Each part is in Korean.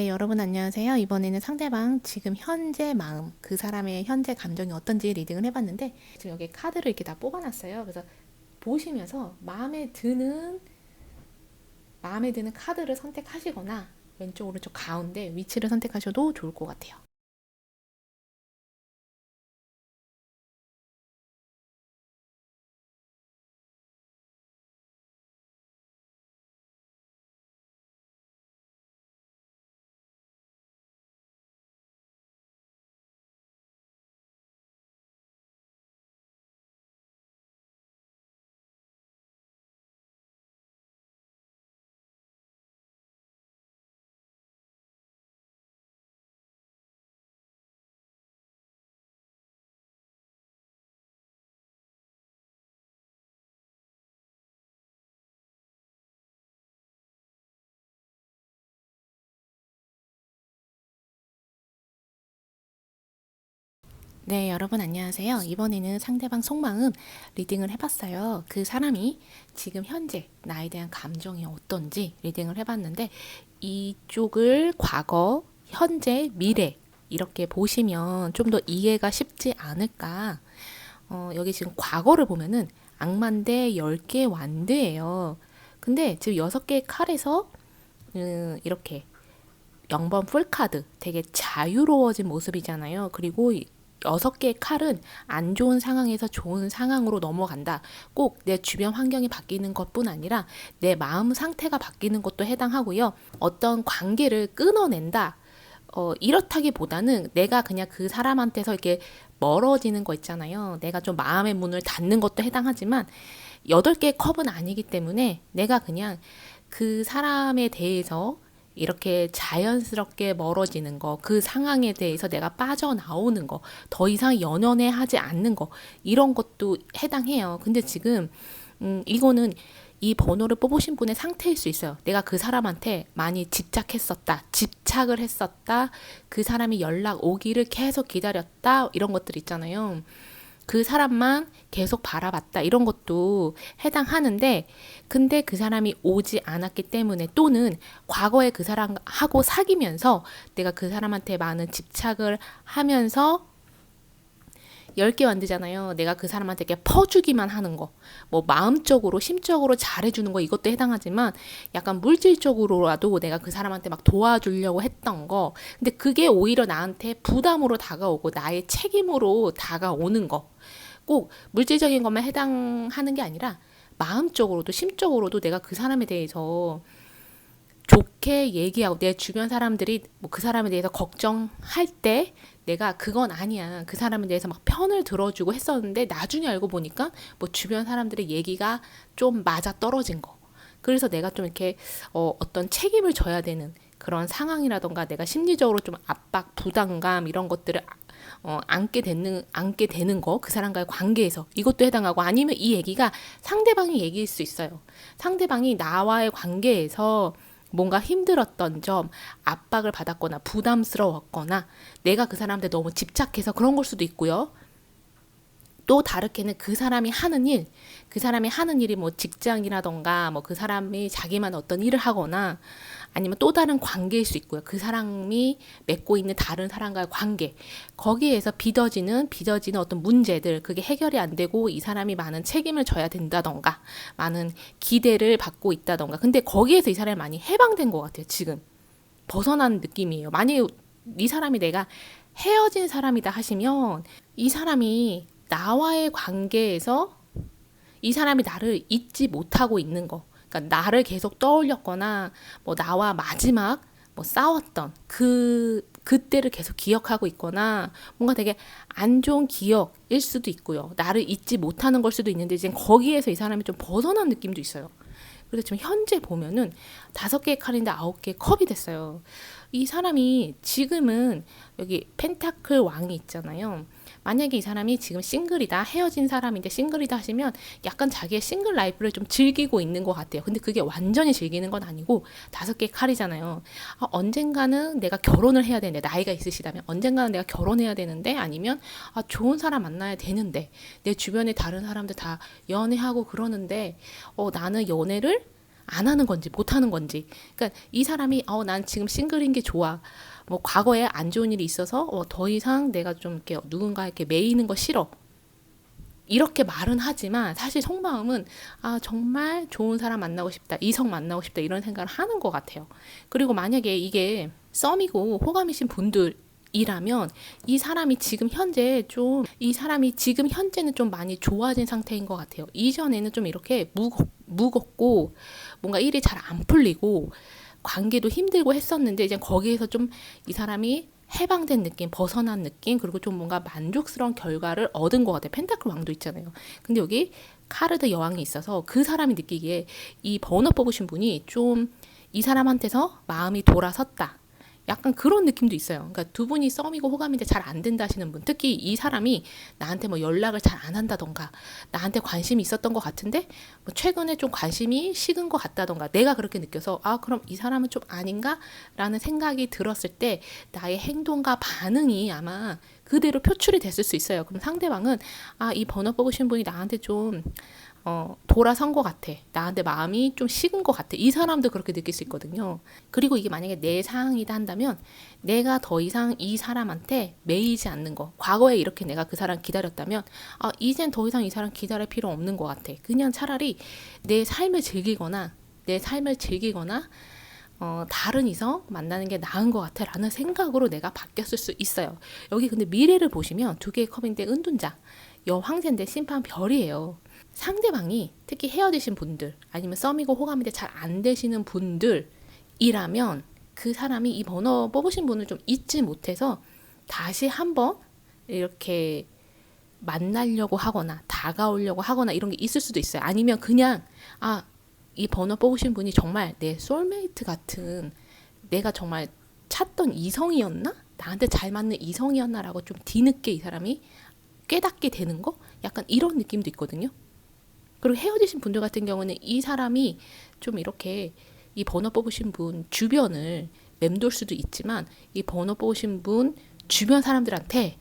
네, 여러분 안녕하세요. 이번에는 상대방 지금 현재 마음, 그 사람의 현재 감정이 어떤지 리딩을 해봤는데 지금 여기 카드를 이렇게 다 뽑아놨어요. 그래서 보시면서 마음에 드는 마음에 드는 카드를 선택하시거나 왼쪽 오른쪽 가운데 위치를 선택하셔도 좋을 것 같아요. 네, 여러분 안녕하세요. 이번에는 상대방 속마음 리딩을 해봤어요. 그 사람이 지금 현재 나에 대한 감정이 어떤지 리딩을 해봤는데 이쪽을 과거, 현재, 미래 이렇게 보시면 좀 더 이해가 쉽지 않을까. 어, 여기 지금 과거를 보면은 악만대 10개 완드예요. 근데 지금 6개의 칼에서 음, 이렇게 0번 풀카드 되게 자유로워진 모습이잖아요. 그리고 여섯 개의 칼은 안 좋은 상황에서 좋은 상황으로 넘어간다. 꼭 내 주변 환경이 바뀌는 것뿐 아니라 내 마음 상태가 바뀌는 것도 해당하고요. 어떤 관계를 끊어낸다. 어, 이렇다기보다는 내가 그냥 그 사람한테서 이렇게 멀어지는 거 있잖아요. 내가 좀 마음의 문을 닫는 것도 해당하지만 여덟 개의 컵은 아니기 때문에 내가 그냥 그 사람에 대해서 이렇게 자연스럽게 멀어지는 거, 그 상황에 대해서 내가 빠져나오는 거, 더 이상 연연해 하지 않는 거, 이런 것도 해당해요. 근데 지금, 음, 이거는 이 번호를 뽑으신 분의 상태일 수 있어요. 내가 그 사람한테 많이 집착했었다, 집착을 했었다, 그 사람이 연락 오기를 계속 기다렸다, 이런 것들 있잖아요. 그 사람만 계속 바라봤다. 이런 것도 해당하는데 근데 그 사람이 오지 않았기 때문에 또는 과거에 그 사람하고 사귀면서 내가 그 사람한테 많은 집착을 하면서 10개 만들잖아요. 내가 그 사람한테 이렇게 퍼주기만 하는 거. 뭐 마음적으로, 심적으로 잘해주는 거 이것도 해당하지만 약간 물질적으로라도 내가 그 사람한테 막 도와주려고 했던 거. 근데 그게 오히려 나한테 부담으로 다가오고 나의 책임으로 다가오는 거. 꼭 물질적인 것만 해당하는 게 아니라 마음적으로도 심적으로도 내가 그 사람에 대해서 좋게 얘기하고 내 주변 사람들이 뭐 그 사람에 대해서 걱정할 때 내가 그건 아니야. 그 사람에 대해서 막 편을 들어주고 했었는데 나중에 알고 보니까 뭐 주변 사람들의 얘기가 좀 맞아 떨어진 거. 그래서 내가 좀 이렇게 어, 어떤 책임을 져야 되는 그런 상황이라던가 내가 심리적으로 좀 압박, 부담감 이런 것들을 어, 안게 되는 안게 되는 거 그 사람과의 관계에서 이것도 해당하고 아니면 이 얘기가 상대방의 얘기일 수 있어요. 상대방이 나와의 관계에서 뭔가 힘들었던 점, 압박을 받았거나 부담스러웠거나 내가 그 사람한테 너무 집착해서 그런 걸 수도 있고요. 또 다르게는 그 사람이 하는 일, 그 사람이 하는 일이 뭐 직장이라던가 뭐 그 사람이 자기만 어떤 일을 하거나 아니면 또 다른 관계일 수 있고요. 그 사람이 맺고 있는 다른 사람과의 관계. 거기에서 빚어지는, 빚어지는 어떤 문제들, 그게 해결이 안 되고 이 사람이 많은 책임을 져야 된다던가, 많은 기대를 받고 있다던가. 근데 거기에서 이 사람이 많이 해방된 것 같아요, 지금. 벗어난 느낌이에요. 만약에 이 사람이 내가 헤어진 사람이다 하시면 이 사람이 나와의 관계에서 이 사람이 나를 잊지 못하고 있는 거. 그러니까 나를 계속 떠올렸거나 뭐 나와 마지막 뭐 싸웠던 그 그때를 계속 기억하고 있거나 뭔가 되게 안 좋은 기억일 수도 있고요. 나를 잊지 못하는 걸 수도 있는데 지금 거기에서 이 사람이 좀 벗어난 느낌도 있어요. 그래서 지금 현재 보면은 다섯 개의 칼인데 아홉 개의 컵이 됐어요. 이 사람이 지금은 여기 펜타클 왕이 있잖아요. 만약에 이 사람이 지금 싱글이다, 헤어진 사람인데 싱글이다 하시면 약간 자기의 싱글 라이프를 좀 즐기고 있는 것 같아요. 근데 그게 완전히 즐기는 건 아니고 다섯 개 칼이잖아요. 아, 언젠가는 내가 결혼을 해야 되는데, 나이가 있으시다면 언젠가는 내가 결혼해야 되는데, 아니면 아, 좋은 사람 만나야 되는데, 내 주변에 다른 사람들 다 연애하고 그러는데, 어, 나는 연애를 안 하는 건지 못 하는 건지. 그러니까 이 사람이 어 난 지금 싱글인 게 좋아. 뭐 과거에 안 좋은 일이 있어서 어, 더 이상 내가 좀 이렇게 누군가에게 매이는 거 싫어. 이렇게 말은 하지만 사실 속마음은 아 정말 좋은 사람 만나고 싶다 이성 만나고 싶다 이런 생각을 하는 것 같아요. 그리고 만약에 이게 썸이고 호감이신 분들 이라면 이 사람이 지금 현재 좀 이 사람이 지금 현재는 좀 많이 좋아진 상태인 것 같아요. 이전에는 좀 이렇게 무겁, 무겁고 뭔가 일이 잘 안 풀리고 관계도 힘들고 했었는데 이제 거기에서 좀 이 사람이 해방된 느낌, 벗어난 느낌, 그리고 좀 뭔가 만족스러운 결과를 얻은 것 같아요. 펜타클 왕도 있잖아요. 근데 여기 카르드 여왕이 있어서 그 사람이 느끼기에 이 번호 뽑으신 분이 좀 이 사람한테서 마음이 돌아섰다. 약간 그런 느낌도 있어요. 그러니까 두 분이 썸이고 호감인데 잘 안 된다 하시는 분, 특히 이 사람이 나한테 뭐 연락을 잘 안 한다던가, 나한테 관심이 있었던 것 같은데, 뭐 최근에 좀 관심이 식은 것 같다던가, 내가 그렇게 느껴서, 아, 그럼 이 사람은 좀 아닌가? 라는 생각이 들었을 때, 나의 행동과 반응이 아마 그대로 표출이 됐을 수 있어요. 그럼 상대방은, 아, 이 번호 뽑으신 분이 나한테 좀, 어, 돌아선 것 같아. 나한테 마음이 좀 식은 것 같아. 이 사람도 그렇게 느낄 수 있거든요. 그리고 이게 만약에 내 상황이다 한다면 내가 더 이상 이 사람한테 매이지 않는 거. 과거에 이렇게 내가 그 사람 기다렸다면 아, 이젠 더 이상 이 사람 기다릴 필요 없는 것 같아. 그냥 차라리 내 삶을 즐기거나 내 삶을 즐기거나 어, 다른 이성 만나는 게 나은 것 같아 라는 생각으로 내가 바뀌었을 수 있어요. 여기 근데 미래를 보시면 두 개의 컵인데 은둔자, 여황제인데 심판 별이에요. 상대방이 특히 헤어지신 분들 아니면 썸이고 호감인데 잘 안 되시는 분들이라면 그 사람이 이 번호 뽑으신 분을 좀 잊지 못해서 다시 한번 이렇게 만나려고 하거나 다가오려고 하거나 이런 게 있을 수도 있어요. 아니면 그냥 아, 이 번호 뽑으신 분이 정말 내 솔메이트 같은 내가 정말 찾던 이성이었나? 나한테 잘 맞는 이성이었나라고 좀 뒤늦게 이 사람이 깨닫게 되는 거? 약간 이런 느낌도 있거든요. 그리고 헤어지신 분들 같은 경우는 이 사람이 좀 이렇게 이 번호 뽑으신 분 주변을 맴돌 수도 있지만 이 번호 뽑으신 분 주변 사람들한테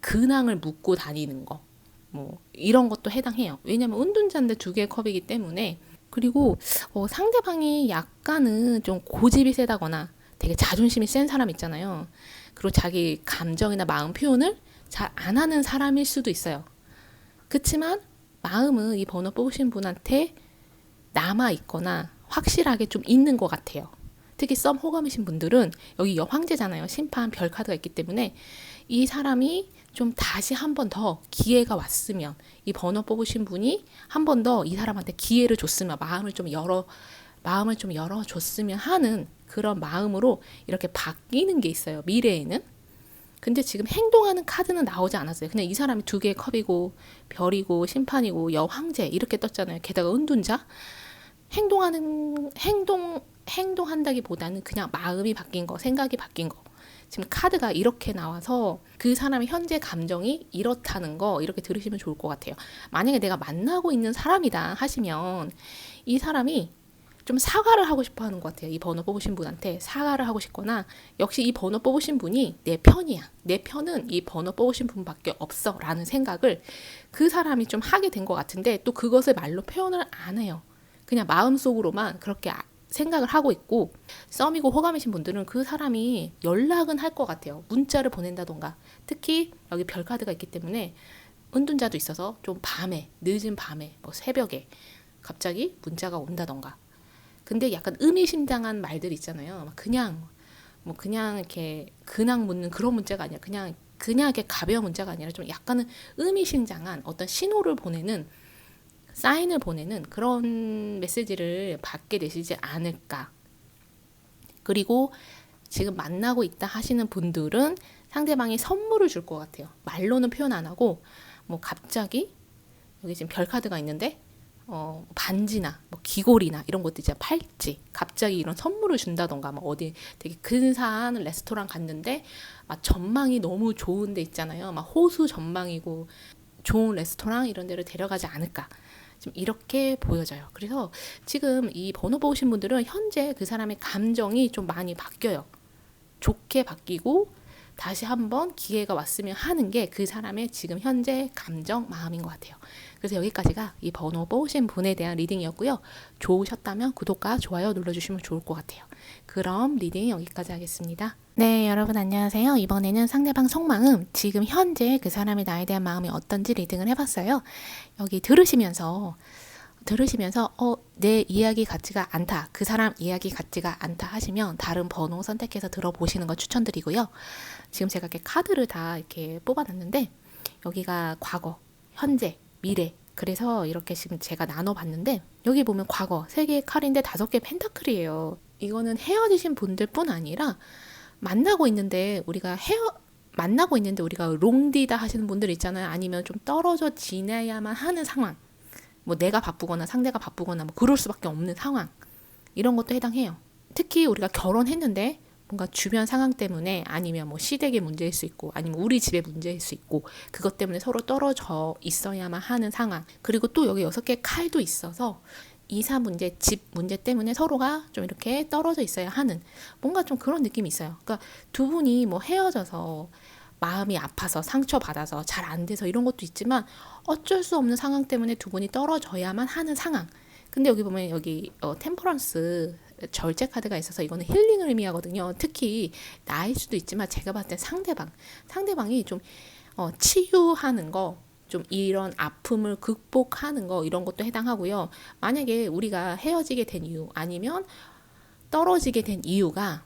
근황을 묻고 다니는 거. 뭐 이런 것도 해당해요. 왜냐면 은둔자인데 두 개의 컵이기 때문에 그리고 어, 상대방이 약간은 좀 고집이 세다거나 되게 자존심이 센 사람 있잖아요. 그리고 자기 감정이나 마음 표현을 잘 안 하는 사람일 수도 있어요. 그렇지만 마음은 이 번호 뽑으신 분한테 남아 있거나 확실하게 좀 있는 것 같아요. 특히 썸 호감이신 분들은 여기 여황제잖아요. 심판 별 카드가 있기 때문에 이 사람이 좀 다시 한 번 더 기회가 왔으면 이 번호 뽑으신 분이 한 번 더 이 사람한테 기회를 줬으면 마음을 좀 열어 마음을 좀 열어 줬으면 하는 그런 마음으로 이렇게 바뀌는 게 있어요. 미래에는. 근데 지금 행동하는 카드는 나오지 않았어요. 그냥 이 사람이 두 개의 컵이고 별이고 심판이고 여황제 이렇게 떴잖아요. 게다가 은둔자. 행동하는 행동 행동한다기보다는 그냥 마음이 바뀐 거, 생각이 바뀐 거. 지금 카드가 이렇게 나와서 그 사람의 현재 감정이 이렇다는 거 이렇게 들으시면 좋을 것 같아요. 만약에 내가 만나고 있는 사람이다 하시면 이 사람이 좀 사과를 하고 싶어 하는 것 같아요. 이 번호 뽑으신 분한테 사과를 하고 싶거나 역시 이 번호 뽑으신 분이 내 편이야. 내 편은 이 번호 뽑으신 분밖에 없어. 라는 생각을 그 사람이 좀 하게 된 것 같은데 또 그것을 말로 표현을 안 해요. 그냥 마음속으로만 그렇게 아- 생각을 하고 있고 썸이고 호감이신 분들은 그 사람이 연락은 할 것 같아요. 문자를 보낸다던가 특히 여기 별 카드가 있기 때문에 은둔자도 있어서 좀 밤에 늦은 밤에 뭐 새벽에 갑자기 문자가 온다던가 근데 약간 의미심장한 말들 있잖아요. 막 그냥 뭐 그냥 이렇게 근황 묻는 그런 문자가 아니라 그냥 그냥 이렇게 가벼운 문자가 아니라 좀 약간은 의미심장한 어떤 신호를 보내는 사인을 보내는 그런 메시지를 받게 되시지 않을까. 그리고 지금 만나고 있다 하시는 분들은 상대방이 선물을 줄 것 같아요. 말로는 표현 안 하고 뭐 갑자기 여기 지금 별 카드가 있는데 어, 반지나 뭐 귀걸이나 이런 것도 이제 팔찌 갑자기 이런 선물을 준다던가 막 어디 되게 근사한 레스토랑 갔는데 막 전망이 너무 좋은 데 있잖아요. 막 호수 전망이고 좋은 레스토랑 이런 데를 데려가지 않을까. 좀 이렇게 보여져요. 그래서 지금 이 번호 보신 분들은 현재 그 사람의 감정이 좀 많이 바뀌어요. 좋게 바뀌고 다시 한번 기회가 왔으면 하는 게 그 사람의 지금 현재 감정, 마음인 것 같아요. 그래서 여기까지가 이 번호 뽑으신 분에 대한 리딩이었고요. 좋으셨다면 구독과 좋아요 눌러주시면 좋을 것 같아요. 그럼 리딩 여기까지 하겠습니다. 네, 여러분 안녕하세요. 이번에는 상대방 속마음, 지금 현재 그 사람의 나에 대한 마음이 어떤지 리딩을 해봤어요. 여기 들으시면서 들으시면서 어, 내 이야기 같지가 않다. 그 사람 이야기 같지가 않다 하시면 다른 번호 선택해서 들어보시는 거 추천드리고요. 지금 제가 이렇게 카드를 다 이렇게 뽑아놨는데 여기가 과거, 현재, 미래. 그래서 이렇게 지금 제가 나눠봤는데 여기 보면 과거 세 개의 칼인데 다섯 개 펜타클이에요. 이거는 헤어지신 분들뿐 아니라 만나고 있는데 우리가 헤어 만나고 있는데 우리가 롱디다 하시는 분들 있잖아요. 아니면 좀 떨어져 지내야만 하는 상황. 뭐 내가 바쁘거나 상대가 바쁘거나 뭐 그럴 수밖에 없는 상황. 이런 것도 해당해요. 특히 우리가 결혼했는데 뭔가 주변 상황 때문에 아니면 뭐 시댁의 문제일 수 있고 아니면 우리 집의 문제일 수 있고 그것 때문에 서로 떨어져 있어야만 하는 상황. 그리고 또 여기 여섯 개 칼도 있어서 이사 문제, 집 문제 때문에 서로가 좀 이렇게 떨어져 있어야 하는 뭔가 좀 그런 느낌이 있어요. 그러니까 두 분이 뭐 헤어져서 마음이 아파서 상처받아서 잘 안 돼서 이런 것도 있지만 어쩔 수 없는 상황 때문에 두 분이 떨어져야만 하는 상황. 근데 여기 보면 여기 어, 템퍼런스 절제 카드가 있어서 이거는 힐링을 의미하거든요. 특히 나일 수도 있지만 제가 봤을 때 상대방, 상대방이 좀 어, 치유하는 거, 좀 이런 아픔을 극복하는 거 이런 것도 해당하고요. 만약에 우리가 헤어지게 된 이유 아니면 떨어지게 된 이유가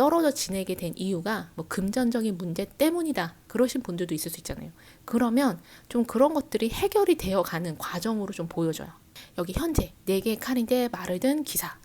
떨어져 지내게 된 이유가 뭐 금전적인 문제 때문이다. 그러신 분들도 있을 수 있잖아요. 그러면 좀 그런 것들이 해결이 되어 가는 과정으로 좀 보여져요. 여기 현재 네 개의 칼인데 말을 든 기사.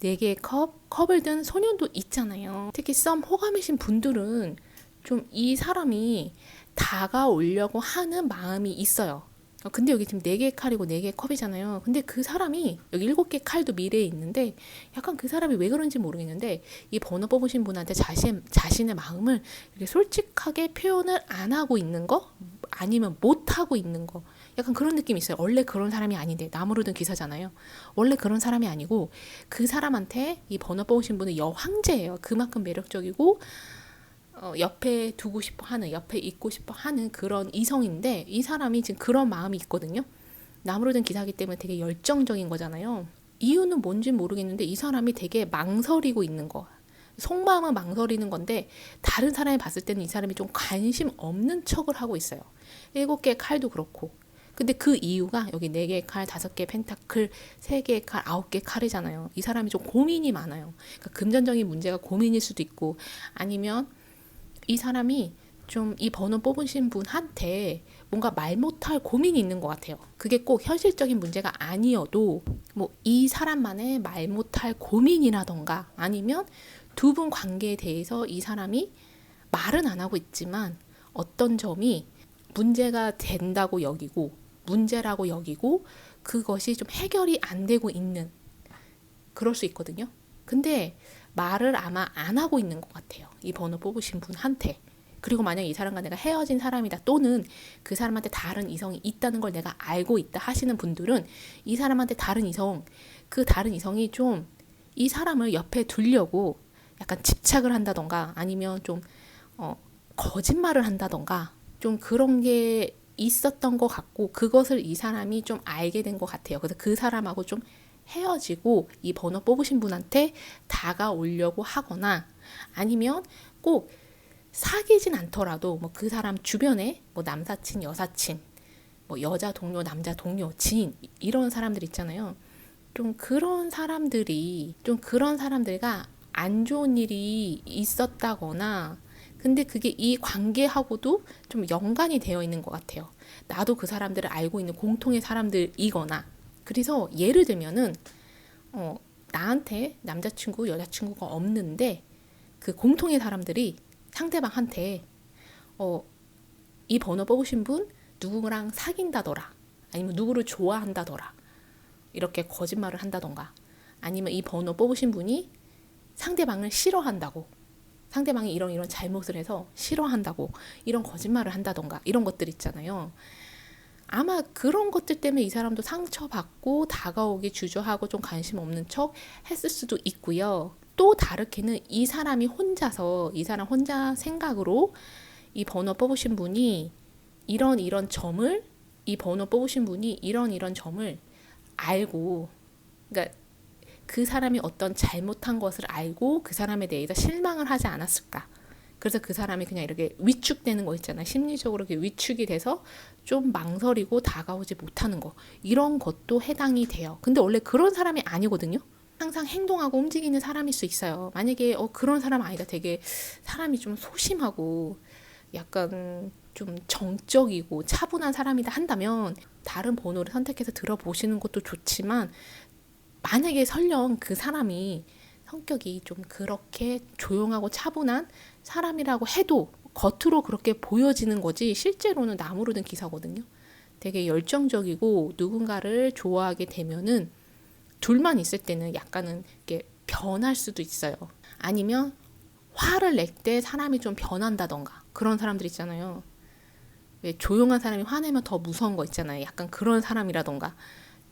네 개의 컵, 컵을 든 소년도 있잖아요. 특히 썸 호감이신 분들은 좀 이 사람이 다가오려고 하는 마음이 있어요. 어, 근데 여기 지금 네 개의 칼이고 네 개의 컵이잖아요. 근데 그 사람이 여기 일곱 개의 칼도 미래에 있는데 약간 그 사람이 왜 그런지 모르겠는데 이 번호 뽑으신 분한테 자신 자신의 마음을 이렇게 솔직하게 표현을 안 하고 있는 거 아니면 못 하고 있는 거 약간 그런 느낌이 있어요. 원래 그런 사람이 아닌데 나무로 든 기사잖아요. 원래 그런 사람이 아니고 그 사람한테 이 번호 뽑으신 분은 여황제예요. 그만큼 매력적이고 어, 옆에 두고 싶어 하는, 옆에 있고 싶어 하는 그런 이성인데 이 사람이 지금 그런 마음이 있거든요. 나무로 된 기사기 때문에 되게 열정적인 거잖아요. 이유는 뭔지 모르겠는데 이 사람이 되게 망설이고 있는 거. 속마음은 망설이는 건데 다른 사람이 봤을 때는 이 사람이 좀 관심 없는 척을 하고 있어요. 일곱 개의 칼도 그렇고. 근데 그 이유가 여기 네 개의 칼, 다섯 개의 펜타클, 세 개의 칼, 아홉 개의 칼이잖아요. 이 사람이 좀 고민이 많아요. 그러니까 금전적인 문제가 고민일 수도 있고 아니면 이 사람이 좀 이 번호 뽑으신 분한테 뭔가 말 못할 고민이 있는 것 같아요. 그게 꼭 현실적인 문제가 아니어도 뭐 이 사람만의 말 못할 고민이라던가 아니면 두 분 관계에 대해서 이 사람이 말은 안 하고 있지만 어떤 점이 문제가 된다고 여기고 문제라고 여기고 그것이 좀 해결이 안 되고 있는 그럴 수 있거든요. 근데 말을 아마 안 하고 있는 것 같아요. 이 번호 뽑으신 분한테. 그리고 만약 이 사람과 내가 헤어진 사람이다 또는 그 사람한테 다른 이성이 있다는 걸 내가 알고 있다 하시는 분들은 이 사람한테 다른 이성, 그 다른 이성이 좀 이 사람을 옆에 두려고 약간 집착을 한다던가 아니면 좀 어, 거짓말을 한다던가 좀 그런 게 있었던 것 같고 그것을 이 사람이 좀 알게 된 것 같아요. 그래서 그 사람하고 좀 헤어지고 이 번호 뽑으신 분한테 다가오려고 하거나 아니면 꼭 사귀진 않더라도 뭐 그 사람 주변에 뭐 남사친, 여사친, 뭐 여자 동료, 남자 동료, 지인 이런 사람들 있잖아요. 좀 그런 사람들이 좀 그런 사람들과 안 좋은 일이 있었다거나 근데 그게 이 관계하고도 좀 연관이 되어 있는 것 같아요. 나도 그 사람들을 알고 있는 공통의 사람들이거나 그래서 예를 들면은 어, 나한테 남자친구, 여자친구가 없는데 그 공통의 사람들이 상대방한테 어, 이 번호 뽑으신 분 누구랑 사귄다더라. 아니면 누구를 좋아한다더라. 이렇게 거짓말을 한다던가. 아니면 이 번호 뽑으신 분이 상대방을 싫어한다고. 상대방이 이런 이런 잘못을 해서 싫어한다고. 이런 거짓말을 한다던가. 이런 것들 있잖아요. 아마 그런 것들 때문에 이 사람도 상처받고 다가오기 주저하고 좀 관심 없는 척 했을 수도 있고요. 또 다르게는 이 사람이 혼자서 이 사람 혼자 생각으로 이 번호 뽑으신 분이 이런 이런 점을 이 번호 뽑으신 분이 이런 이런 점을 알고 그러니까 그 사람이 어떤 잘못한 것을 알고 그 사람에 대해서 실망을 하지 않았을까? 그래서 그 사람이 그냥 이렇게 위축되는 거 있잖아요. 심리적으로 이렇게 위축이 돼서 좀 망설이고 다가오지 못하는 거. 이런 것도 해당이 돼요. 근데 원래 그런 사람이 아니거든요. 항상 행동하고 움직이는 사람일 수 있어요. 만약에 어 그런 사람 아니다. 되게 사람이 좀 소심하고 약간 좀 정적이고 차분한 사람이다 한다면 다른 번호를 선택해서 들어보시는 것도 좋지만 만약에 설령 그 사람이 성격이 좀 그렇게 조용하고 차분한 사람이라고 해도 겉으로 그렇게 보여지는 거지 실제로는 나무르든 기사거든요. 되게 열정적이고 누군가를 좋아하게 되면은 둘만 있을 때는 약간은 이렇게 변할 수도 있어요. 아니면 화를 낼 때 사람이 좀 변한다던가 그런 사람들 있잖아요. 왜 조용한 사람이 화내면 더 무서운 거 있잖아요. 약간 그런 사람이라던가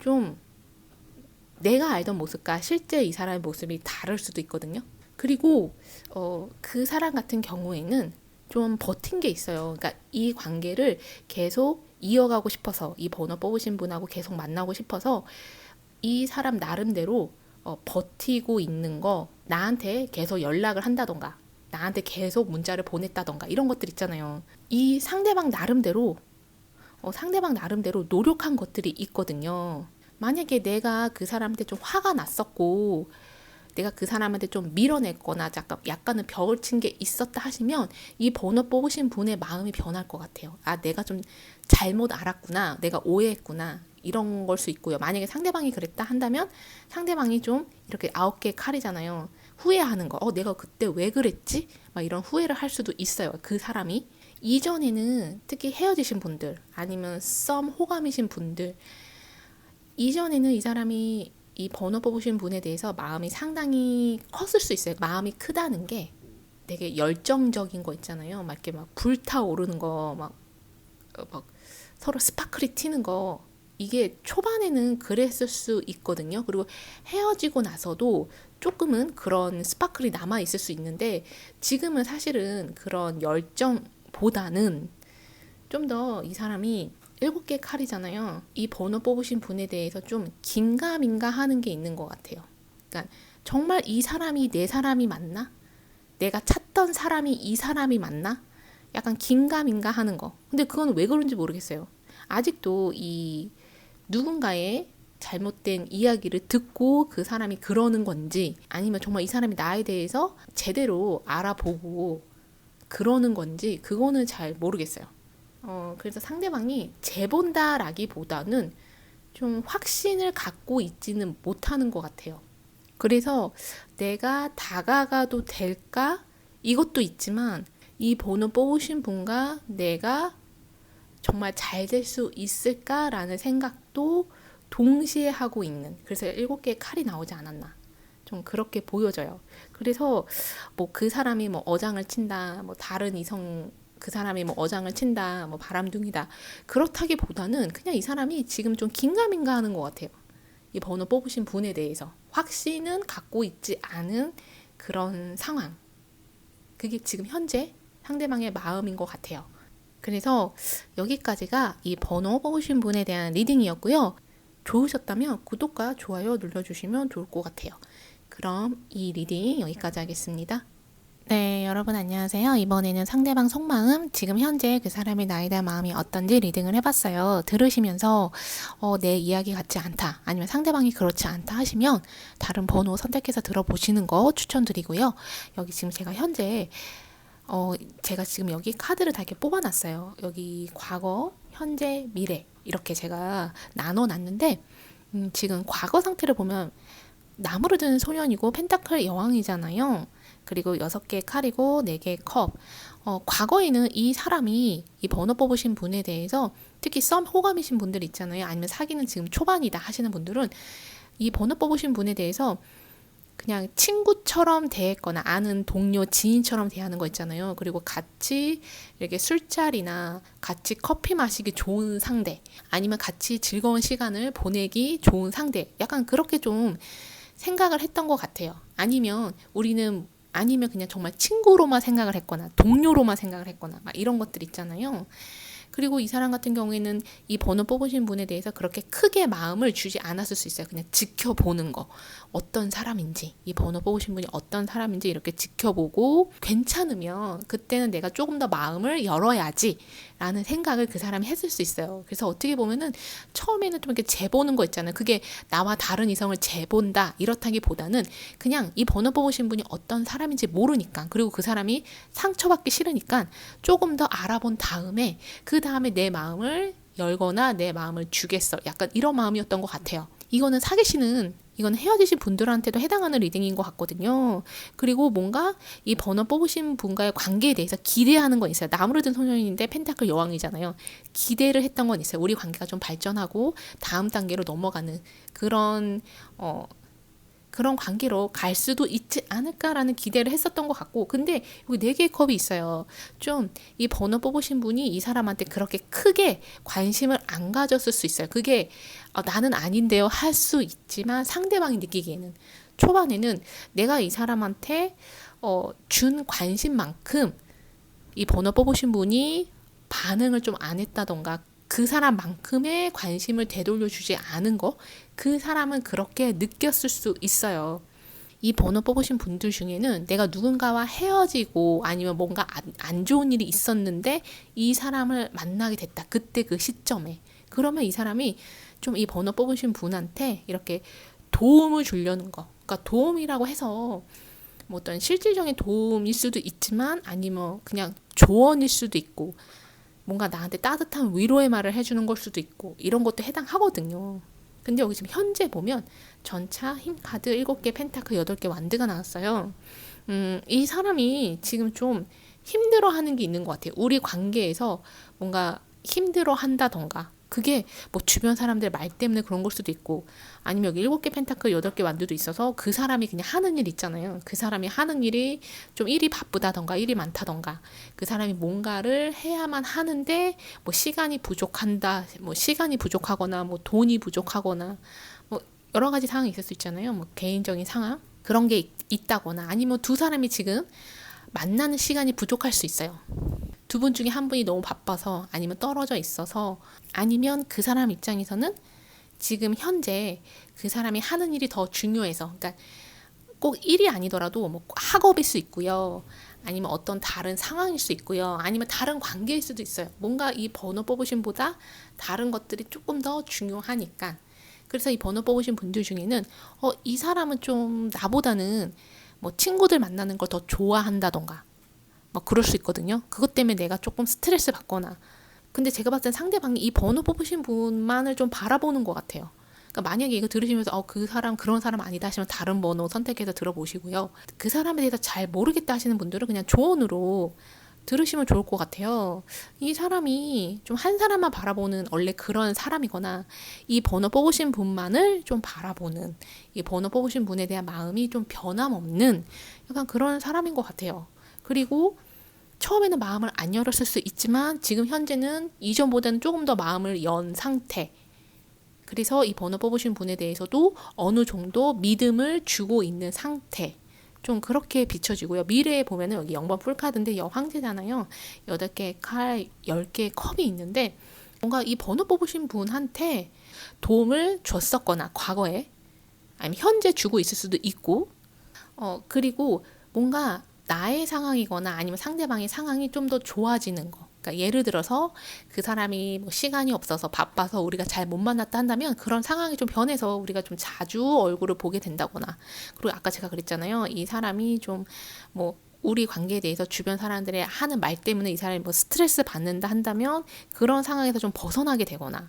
좀 내가 알던 모습과 실제 이 사람의 모습이 다를 수도 있거든요. 그리고 어, 그 사람 같은 경우에는 좀 버틴 게 있어요. 그러니까 이 관계를 계속 이어가고 싶어서 이 번호 뽑으신 분하고 계속 만나고 싶어서 이 사람 나름대로 어, 버티고 있는 거 나한테 계속 연락을 한다던가 나한테 계속 문자를 보냈다던가 이런 것들 있잖아요. 이 상대방 나름대로 어, 상대방 나름대로 노력한 것들이 있거든요. 만약에 내가 그 사람한테 좀 화가 났었고 내가 그 사람한테 좀 밀어냈거나 약간 약간은 벽을 친 게 있었다 하시면 이 번호 뽑으신 분의 마음이 변할 것 같아요. 아 내가 좀 잘못 알았구나, 내가 오해했구나 이런 걸 수 있고요. 만약에 상대방이 그랬다 한다면 상대방이 좀 이렇게 아홉 개 칼이잖아요. 후회하는 거, 어 내가 그때 왜 그랬지? 막 이런 후회를 할 수도 있어요. 그 사람이 이전에는 특히 헤어지신 분들 아니면 썸 호감이신 분들 이전에는 이 사람이 이 번호 뽑으신 분에 대해서 마음이 상당히 컸을 수 있어요. 마음이 크다는 게 되게 열정적인 거 있잖아요. 막 이렇게 막 불타오르는 거, 막, 어, 막 서로 스파클이 튀는 거. 이게 초반에는 그랬을 수 있거든요. 그리고 헤어지고 나서도 조금은 그런 스파클이 남아 있을 수 있는데 지금은 사실은 그런 열정보다는 좀 더 이 사람이 일곱 개 칼이잖아요. 이 번호 뽑으신 분에 대해서 좀 긴가민가 하는 게 있는 것 같아요. 그러니까 정말 이 사람이 내 사람이 맞나? 내가 찾던 사람이 이 사람이 맞나? 약간 긴가민가 하는 거. 근데 그건 왜 그런지 모르겠어요. 아직도 이 누군가의 잘못된 이야기를 듣고 그 사람이 그러는 건지 아니면 정말 이 사람이 나에 대해서 제대로 알아보고 그러는 건지 그거는 잘 모르겠어요. 어, 그래서 상대방이 재본다라기보다는 좀 확신을 갖고 있지는 못하는 것 같아요. 그래서 내가 다가가도 될까? 이것도 있지만 이 번호 뽑으신 분과 내가 정말 잘 될 수 있을까라는 생각도 동시에 하고 있는 그래서 일곱 개의 칼이 나오지 않았나 좀 그렇게 보여져요. 그래서 뭐 그 사람이 뭐 어장을 친다, 뭐 다른 이성 그 사람이 뭐 어장을 친다, 뭐 바람둥이다. 그렇다기보다는 그냥 이 사람이 지금 좀 긴가민가 하는 것 같아요. 이 번호 뽑으신 분에 대해서 확신은 갖고 있지 않은 그런 상황. 그게 지금 현재 상대방의 마음인 것 같아요. 그래서 여기까지가 이 번호 뽑으신 분에 대한 리딩이었고요. 좋으셨다면 구독과 좋아요 눌러주시면 좋을 것 같아요. 그럼 이 리딩 여기까지 하겠습니다. 네, 여러분 안녕하세요. 이번에는 상대방 속마음, 지금 현재 그 사람의 대한 마음이 어떤지 리딩을 해봤어요. 들으시면서 어, 내 이야기 같지 않다, 아니면 상대방이 그렇지 않다 하시면 다른 번호 선택해서 들어보시는 거 추천드리고요. 여기 지금 제가 현재 어, 제가 지금 여기 카드를 다 이렇게 뽑아놨어요. 여기 과거, 현재, 미래 이렇게 제가 나눠놨는데 음, 지금 과거 상태를 보면 나무를 드는 소년이고 펜타클 여왕이잖아요. 그리고 여섯 개의 칼이고 네 개의 컵. 어, 과거에는 이 사람이 이 번호 뽑으신 분에 대해서 특히 썸 호감이신 분들 있잖아요. 아니면 사귀는 지금 초반이다 하시는 분들은 이 번호 뽑으신 분에 대해서 그냥 친구처럼 대했거나 아는 동료, 지인처럼 대하는 거 있잖아요. 그리고 같이 이렇게 술자리나 같이 커피 마시기 좋은 상대, 아니면 같이 즐거운 시간을 보내기 좋은 상대, 약간 그렇게 좀 생각을 했던 것 같아요. 아니면 우리는 아니면 그냥 정말 친구로만 생각을 했거나 동료로만 생각을 했거나 막 이런 것들 있잖아요. 그리고 이 사람 같은 경우에는 이 번호 뽑으신 분에 대해서 그렇게 크게 마음을 주지 않았을 수 있어요. 그냥 지켜보는 거. 어떤 사람인지, 이 번호 뽑으신 분이 어떤 사람인지 이렇게 지켜보고 괜찮으면 그때는 내가 조금 더 마음을 열어야지 라는 생각을 그 사람이 했을 수 있어요. 그래서 어떻게 보면은 처음에는 좀 이렇게 재보는 거 있잖아요. 그게 나와 다른 이성을 재본다 이렇다기 보다는 그냥 이 번호 뽑으신 분이 어떤 사람인지 모르니까 그리고 그 사람이 상처받기 싫으니까 조금 더 알아본 다음에 그 다음에 내 마음을 열거나 내 마음을 주겠어. 약간 이런 마음이었던 것 같아요. 이거는 사귀시는 이건 헤어지신 분들한테도 해당하는 리딩인 것 같거든요. 그리고 뭔가 이 번호 뽑으신 분과의 관계에 대해서 기대하는 건 있어요. 나무를 든 소년인데 펜타클 여왕이잖아요. 기대를 했던 건 있어요. 우리 관계가 좀 발전하고 다음 단계로 넘어가는 그런 어 그런 관계로 갈 수도 있지 않을까라는 기대를 했었던 것 같고 근데 여기 네 개의 컵이 있어요. 좀 이 번호 뽑으신 분이 이 사람한테 그렇게 크게 관심을 안 가졌을 수 있어요. 그게 어, 나는 아닌데요 할 수 있지만 상대방이 느끼기에는 초반에는 내가 이 사람한테 어, 준 관심만큼 이 번호 뽑으신 분이 반응을 좀 안 했다던가 그 사람만큼의 관심을 되돌려 주지 않은 거, 그 사람은 그렇게 느꼈을 수 있어요. 이 번호 뽑으신 분들 중에는 내가 누군가와 헤어지고 아니면 뭔가 안, 안 좋은 일이 있었는데 이 사람을 만나게 됐다. 그때 그 시점에. 그러면 이 사람이 좀 이 번호 뽑으신 분한테 이렇게 도움을 주려는 거. 그러니까 도움이라고 해서 뭐 어떤 실질적인 도움일 수도 있지만 아니면 그냥 조언일 수도 있고 뭔가 나한테 따뜻한 위로의 말을 해주는 걸 수도 있고 이런 것도 해당하거든요. 근데 여기 지금 현재 보면 전차 힘 카드 7개 펜타클 8개 완드가 나왔어요. 음, 이 사람이 지금 좀 힘들어 하는 게 있는 것 같아요. 우리 관계에서 뭔가 힘들어 한다던가 그게 뭐 주변 사람들 말 때문에 그런 걸 수도 있고 아니면 여기 일곱 개 펜타클 여덟 개 완두도 있어서 그 사람이 그냥 하는 일 있잖아요. 그 사람이 하는 일이 좀 일이 바쁘다던가 일이 많다던가 그 사람이 뭔가를 해야만 하는데 뭐 시간이 부족한다. 뭐 시간이 부족하거나 뭐 돈이 부족하거나 뭐 여러 가지 상황이 있을 수 있잖아요. 뭐 개인적인 상황 그런 게 있, 있다거나 아니면 두 사람이 지금 만나는 시간이 부족할 수 있어요. 두 분 중에 한 분이 너무 바빠서 아니면 떨어져 있어서 아니면 그 사람 입장에서는 지금 현재 그 사람이 하는 일이 더 중요해서 그러니까 꼭 일이 아니더라도 뭐 학업일 수 있고요. 아니면 어떤 다른 상황일 수 있고요. 아니면 다른 관계일 수도 있어요. 뭔가 이 번호 뽑으신 보다 다른 것들이 조금 더 중요하니까. 그래서 이 번호 뽑으신 분들 중에는 어, 이 사람은 좀 나보다는 뭐 친구들 만나는 걸 더 좋아한다던가 뭐 그럴 수 있거든요. 그것 때문에 내가 조금 스트레스 받거나 근데 제가 봤을 땐 상대방이 이 번호 뽑으신 분만을 좀 바라보는 것 같아요. 그러니까 만약에 이거 들으시면서 어, 그 사람 그런 사람 아니다 하시면 다른 번호 선택해서 들어보시고요. 그 사람에 대해서 잘 모르겠다 하시는 분들은 그냥 조언으로 들으시면 좋을 것 같아요. 이 사람이 좀 한 사람만 바라보는 원래 그런 사람이거나 이 번호 뽑으신 분만을 좀 바라보는 이 번호 뽑으신 분에 대한 마음이 좀 변함없는 약간 그런 사람인 것 같아요. 그리고 처음에는 마음을 안 열었을 수 있지만 지금 현재는 이전보다는 조금 더 마음을 연 상태. 그래서 이 번호 뽑으신 분에 대해서도 어느 정도 믿음을 주고 있는 상태. 좀 그렇게 비춰지고요. 미래에 보면은 여기 0번 풀카드인데 여 황제잖아요. 8개 칼, 10개의 컵이 있는데 뭔가 이 번호 뽑으신 분한테 도움을 줬었거나 과거에 아니면 현재 주고 있을 수도 있고 어 그리고 뭔가 나의 상황이거나 아니면 상대방의 상황이 좀 더 좋아지는 거. 그러니까 예를 들어서 그 사람이 뭐 시간이 없어서 바빠서 우리가 잘 못 만났다 한다면 그런 상황이 좀 변해서 우리가 좀 자주 얼굴을 보게 된다거나 그리고 아까 제가 그랬잖아요. 이 사람이 좀뭐 우리 관계에 대해서 주변 사람들의 하는 말 때문에 이 사람이 뭐 스트레스 받는다 한다면 그런 상황에서 좀 벗어나게 되거나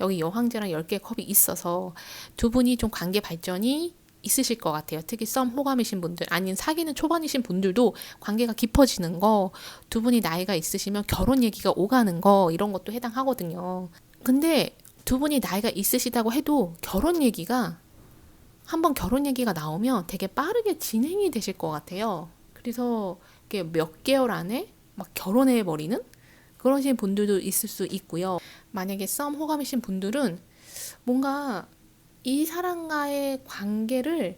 여기 여황제랑 10개의 컵이 있어서 두 분이 좀 관계 발전이 있으실 것 같아요. 특히 썸 호감이신 분들, 아닌 사귀는 초반이신 분들도 관계가 깊어지는 거, 두 분이 나이가 있으시면 결혼 얘기가 오가는 거, 이런 것도 해당하거든요. 근데 두 분이 나이가 있으시다고 해도 결혼 얘기가 한번 결혼 얘기가 나오면 되게 빠르게 진행이 되실 것 같아요. 그래서 몇 개월 안에 막 결혼해 버리는 그러신 분들도 있을 수 있고요. 만약에 썸 호감이신 분들은 뭔가 이 사람과의 관계를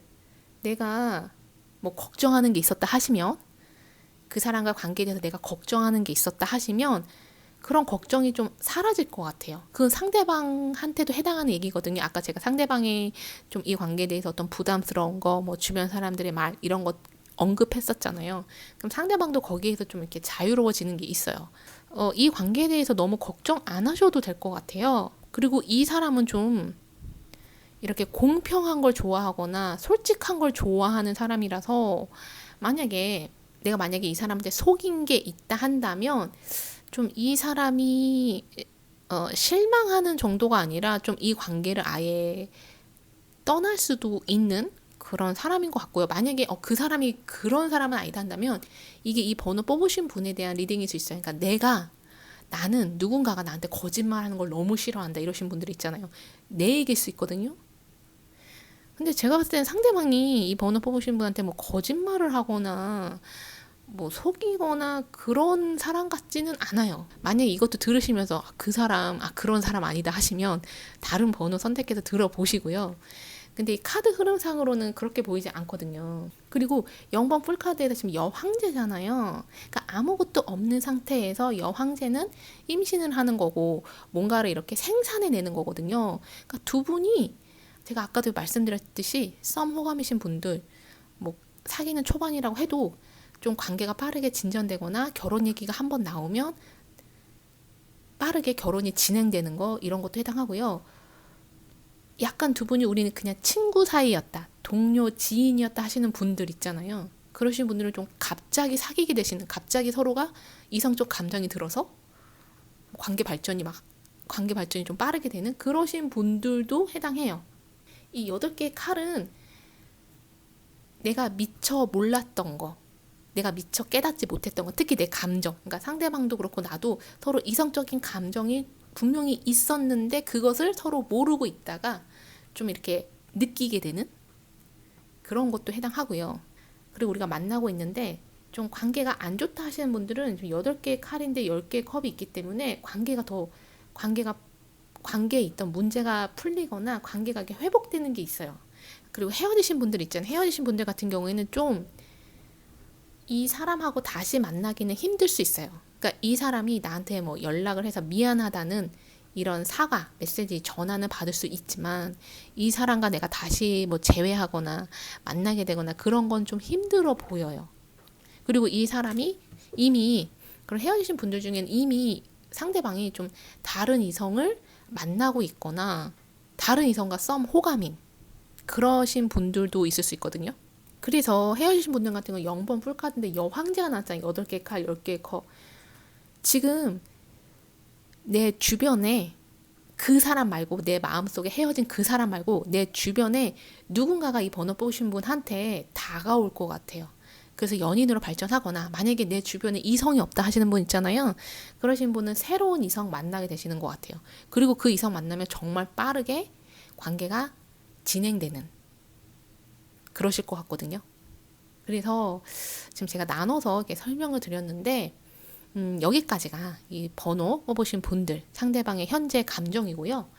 내가 뭐 걱정하는 게 있었다 하시면 그 사람과 관계에 대해서 내가 걱정하는 게 있었다 하시면 그런 걱정이 좀 사라질 것 같아요. 그건 상대방한테도 해당하는 얘기거든요. 아까 제가 상대방의 좀 이 관계에 대해서 어떤 부담스러운 거, 뭐 주변 사람들의 말 이런 것 언급했었잖아요. 그럼 상대방도 거기에서 좀 이렇게 자유로워지는 게 있어요. 어, 이 관계에 대해서 너무 걱정 안 하셔도 될 것 같아요. 그리고 이 사람은 좀 이렇게 공평한 걸 좋아하거나 솔직한 걸 좋아하는 사람이라서 만약에 내가 만약에 이 사람한테 속인 게 있다 한다면 좀 이 사람이 어, 실망하는 정도가 아니라 좀 이 관계를 아예 떠날 수도 있는 그런 사람인 것 같고요. 만약에 어, 그 사람이 그런 사람은 아니다 한다면 이게 이 번호 뽑으신 분에 대한 리딩일 수 있어요. 그러니까 내가 나는 누군가가 나한테 거짓말하는 걸 너무 싫어한다 이러신 분들 있잖아요. 내 얘기일 수 있거든요. 근데 제가 봤을 때는 상대방이 이 번호 뽑으신 분한테 뭐 거짓말을 하거나 뭐 속이거나 그런 사람 같지는 않아요. 만약에 이것도 들으시면서 아, 그 사람, 아, 그런 사람 아니다 하시면 다른 번호 선택해서 들어보시고요. 근데 이 카드 흐름상으로는 그렇게 보이지 않거든요. 그리고 0번 풀카드에서 지금 여황제잖아요. 그러니까 아무것도 없는 상태에서 여황제는 임신을 하는 거고 뭔가를 이렇게 생산해내는 거거든요. 그러니까 두 분이 제가 아까도 말씀드렸듯이 썸 호감이신 분들 뭐 사귀는 초반이라고 해도 좀 관계가 빠르게 진전되거나 결혼 얘기가 한 번 나오면 빠르게 결혼이 진행되는 거 이런 것도 해당하고요. 약간 두 분이 우리는 그냥 친구 사이였다, 동료, 지인이었다 하시는 분들 있잖아요. 그러신 분들은 좀 갑자기 사귀게 되시는, 갑자기 서로가 이성적 감정이 들어서 관계 발전이 막, 관계 발전이 좀 빠르게 되는 그러신 분들도 해당해요. 이 여덟 개의 칼은 내가 미처 몰랐던 거, 내가 미처 깨닫지 못했던 거, 특히 내 감정, 그러니까 상대방도 그렇고 나도 서로 이성적인 감정이 분명히 있었는데 그것을 서로 모르고 있다가 좀 이렇게 느끼게 되는 그런 것도 해당하고요. 그리고 우리가 만나고 있는데 좀 관계가 안 좋다 하시는 분들은 8개의 칼인데 10개의 컵이 있기 때문에 관계가 더 관계가 관계에 있던 문제가 풀리거나 관계가 회복되는 게 있어요. 그리고 헤어지신 분들 있잖아요. 헤어지신 분들 같은 경우에는 좀 이 사람하고 다시 만나기는 힘들 수 있어요. 그러니까 이 사람이 나한테 뭐 연락을 해서 미안하다는 이런 사과 메시지 전화는 받을 수 있지만 이 사람과 내가 다시 뭐 재회하거나 만나게 되거나 그런 건 좀 힘들어 보여요. 그리고 이 사람이 이미 그런 헤어지신 분들 중에는 이미 상대방이 좀 다른 이성을 만나고 있거나 다른 이성과 썸 호감인 그러신 분들도 있을 수 있거든요. 그래서 헤어지신 분들 같은 경우 0번 풀카드인데 여황제가 나왔잖아요. 8개 칼, 10개 컵. 지금 내 주변에 그 사람 말고 내 마음속에 헤어진 그 사람 말고 내 주변에 누군가가 이 번호 뽑으신 분한테 다가올 것 같아요. 그래서 연인으로 발전하거나 만약에 내 주변에 이성이 없다 하시는 분 있잖아요. 그러신 분은 새로운 이성 만나게 되시는 것 같아요. 그리고 그 이성 만나면 정말 빠르게 관계가 진행되는 그러실 것 같거든요. 그래서 지금 제가 나눠서 이렇게 설명을 드렸는데 음, 여기까지가 이 번호 뽑으신 분들 상대방의 현재 감정이고요.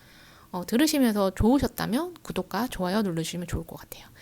어, 들으시면서 좋으셨다면 구독과 좋아요 눌러주시면 좋을 것 같아요.